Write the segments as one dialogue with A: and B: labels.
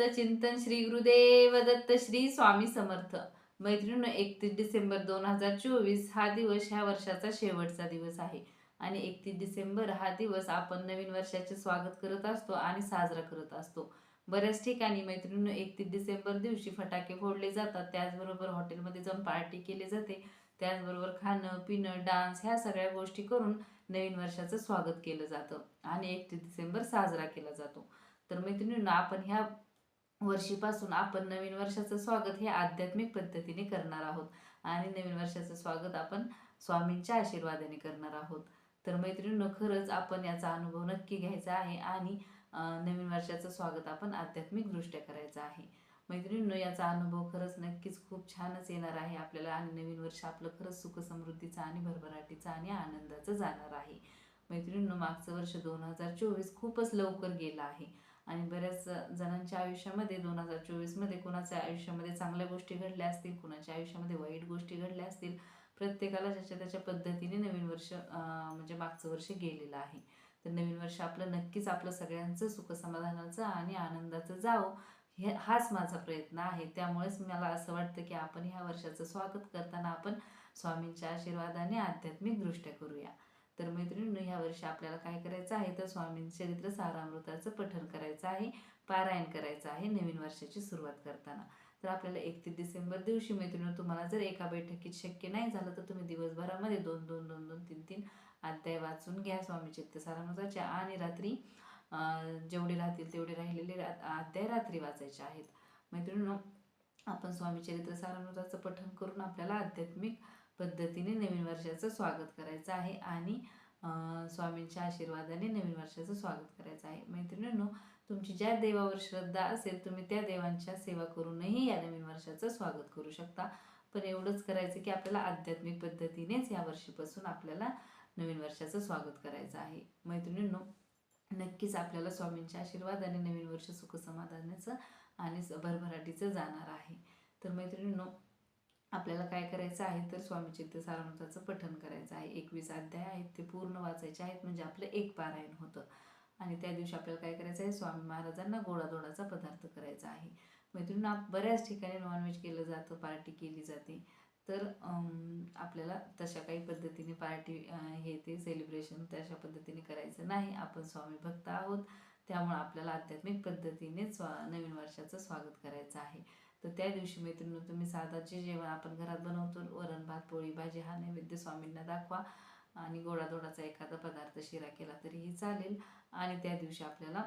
A: गुप्त चिंतन श्री गुरुदेव दत्त श्री स्वामी समर्थ. मैत्रिणी एकतीस डिसेंबर दोन हजार चोवीस हा दिवस ह्या वर्षाचा शेवटचा दिवस आहे. आणि एकतीस डिसेंबर हा दिवस आपण नवीन वर्षाचे स्वागत करत असतो आणि साजरा करत असतो. बऱ्याच ठिकाणी मैत्रिणी एकतीस डिसेंबर दिवशी फटाके फोडले जातात. त्याचबरोबर हॉटेलमध्ये जाऊन पार्टी केली जाते. त्याचबरोबर खाणं पिणं डान्स ह्या सगळ्या गोष्टी करून नवीन वर्षाचं स्वागत केलं जातं आणि एकतीस डिसेंबर साजरा केला जातो. तर मैत्रिणींना आपण ह्या वर्षीपासून आपण नवीन वर्षाचं स्वागत हे आध्यात्मिक पद्धतीने करणार आहोत. आणि नवीन वर्षाचं स्वागत आपण स्वामींच्या आशीर्वादाने करणार आहोत. तर मैत्रिणींनो खरंच आपण याचा अनुभव नक्की घ्यायचा आहे आणि नवीन वर्षाचं स्वागत आपण आध्यात्मिकदृष्ट्या करायचं आहे. मैत्रिणींनो याचा अनुभव खरंच नक्कीच खूप छानच येणार आहे आपल्याला आणि नवीन वर्ष आपलं खरंच सुखसमृद्धीचं आणि भरभराटीचं आणि आनंदाचं जाणार आहे. मैत्रिणींनो मागचं वर्ष दोन हजार चोवीस खूपच लवकर गेलं आहे. आणि बऱ्याच जणांच्या आयुष्यामध्ये दोन हजार चोवीसमध्ये कुणाच्या आयुष्यामध्ये चांगल्या गोष्टी घडल्या असतील कुणाच्या आयुष्यामध्ये वाईट गोष्टी घडल्या असतील प्रत्येकाला ज्याच्या त्याच्या पद्धतीने नवीन वर्ष म्हणजे मागचं वर्ष गेलेलं आहे. तर नवीन वर्ष आपलं नक्कीच आपलं सगळ्यांचं सुखसमाधानाचं आणि आनंदाचं जावं हे हाच माझा प्रयत्न आहे. त्यामुळेच मला असं वाटतं की आपण ह्या वर्षाचं स्वागत करताना आपण स्वामींच्या आशीर्वादाने आध्यात्मिकदृष्ट्या करूया. तर मैत्रिणींनो ह्या वर्षी आपल्याला काय करायचं आहे? तर स्वामी चरित्र सारामृताचं पठण करायचं आहे पारायण करायचं आहे नवीन वर्षाची सुरुवात करताना. तर आपल्याला एकतीस डिसेंबर दिवशी मैत्रिणी तुम्हाला जर एका बैठकीत शक्य नाही झालं तर तुम्ही दिवसभरामध्ये दोन दोन दोन दोन तीन तीन अध्याय वाचून घ्या स्वामी चित्त सारामृताच्या आणि रात्री जेवढे राहतील तेवढे राहिलेले अध्याय रात्री वाचायचे आहेत. मैत्रिणींनो आपण स्वामी चरित्र सारामृताचं पठण करून आपल्याला आध्यात्मिक पद्धतीने नवीन वर्षाचं स्वागत करायचं आहे आणि स्वामींच्या आशीर्वादाने नवीन वर्षाचं स्वागत करायचं आहे. मैत्रिणींनो तुमची ज्या देवावर श्रद्धा असेल तुम्ही त्या देवांच्या सेवा करूनही या नवीन वर्षाचं स्वागत करू शकता. पण एवढंच करायचं की आपल्याला आध्यात्मिक पद्धतीनेच या वर्षीपासून आपल्याला नवीन वर्षाचं स्वागत करायचं आहे. मैत्रिणींनो नक्कीच आपल्याला स्वामींच्या आशीर्वादाने नवीन वर्ष सुखसमाधानाचं आणि भरभराटीचं जाणार आहे. तर मैत्रिणींनो आपल्याला काय करायचं आहे तर स्वामी चित्त सारामृताचं करायचं आहे. एकवीस अध्याय आहेत ते पूर्ण वाचायचे आहेत म्हणजे आपलं एक पारायण होतं. आणि त्या दिवशी आपल्याला काय करायचं आहे स्वामी महाराजांना गोडाधोडाचा पदार्थ करायचा आहे. मैत्रिणींना बऱ्याच ठिकाणी नॉनव्हेज केलं जातं पार्टी केली जाते. तर आपल्याला तशा काही पद्धतीने पार्टी हे ते सेलिब्रेशन तशा पद्धतीने करायचं नाही. आपण स्वामी भक्त आहोत त्यामुळं आपल्याला आध्यात्मिक पद्धतीने स्वा नवीन वर्षाचं स्वागत करायचं आहे. तर त्या दिवशी मैत्रिणी तुम्ही साधाचे जेवण आपण घरात बनवतो वरण भात पोळी भाजी हा नैवेद्य स्वामींना दाखवा. आणि गोडाधोडाचा एखादा पदार्थ शिरा केला तरीही चालेल. आणि त्या दिवशी आपल्याला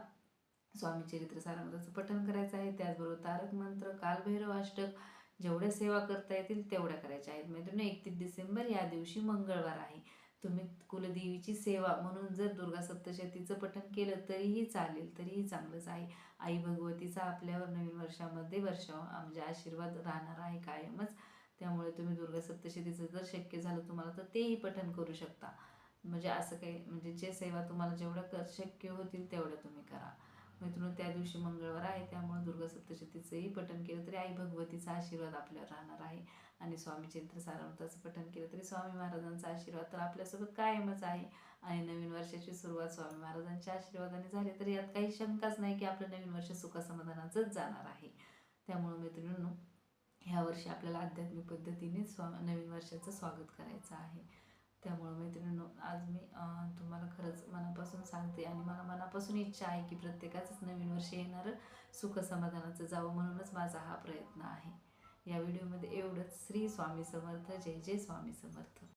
A: स्वामी चरित्र सारामृताचं पठण करायचं आहे. त्याचबरोबर तारक मंत्र कालभैरव अष्टक जेवढ्या सेवा करता येतील तेवढ्या करायच्या आहेत. मैत्रिणी एकतीस डिसेंबर या दिवशी मंगळवार आहे. तुम्ही कुलदेवीची सेवा म्हणून जर दुर्गा सप्तशतीचं पठण केलं तरीही चालेल तरीही चांगलंच आहे. आई भगवतीचा आपल्यावर नवीन वर्षामध्ये वर्ष म्हणजे आशीर्वाद राहणार आहे कायमच. त्यामुळे तुम्ही दुर्गा सप्तशतीचं जर शक्य झालं तुम्हाला तर तेही पठण करू शकता. म्हणजे असं काही म्हणजे जे सेवा तुम्हाला जेवढं कर शक्य होतील तेवढं तुम्ही करा. मित्रांनो त्या दिवशी मंगळवार आहे त्यामुळे दुर्गा सप्तशतीचंही पठण केलं तरी आई भगवतीचा आशीर्वाद आपल्यावर राहणार आहे. आणि स्वामी चरित्र सारामृताचं पठण केलं तरी स्वामी महाराजांचा आशीर्वाद तर आपल्यासोबत कायमच आहे. आणि नवीन वर्षाची सुरुवात स्वामी महाराजांच्या आशीर्वादाने झाली तर यात काही शंकाच नाही की आपलं नवीन वर्ष सुखासमाधानाचंच जाणार आहे. त्यामुळं मैत्रिणींनो ह्या वर्षी आपल्याला आध्यात्मिक पद्धतीने स्वा नवीन वर्षाचं स्वागत करायचं आहे. त्यामुळं मैत्रिणींनो आज मी तुम्हाला खरंच मनापासून सांगते आणि मला मनापासून इच्छा आहे की प्रत्येकाचंच नवीन वर्ष येणारं सुख समाधानाचं जावं म्हणूनच माझा हा प्रयत्न आहे. या व्हिडिओमध्ये एवढंच. श्री स्वामी समर्थ. जय जय स्वामी समर्थ.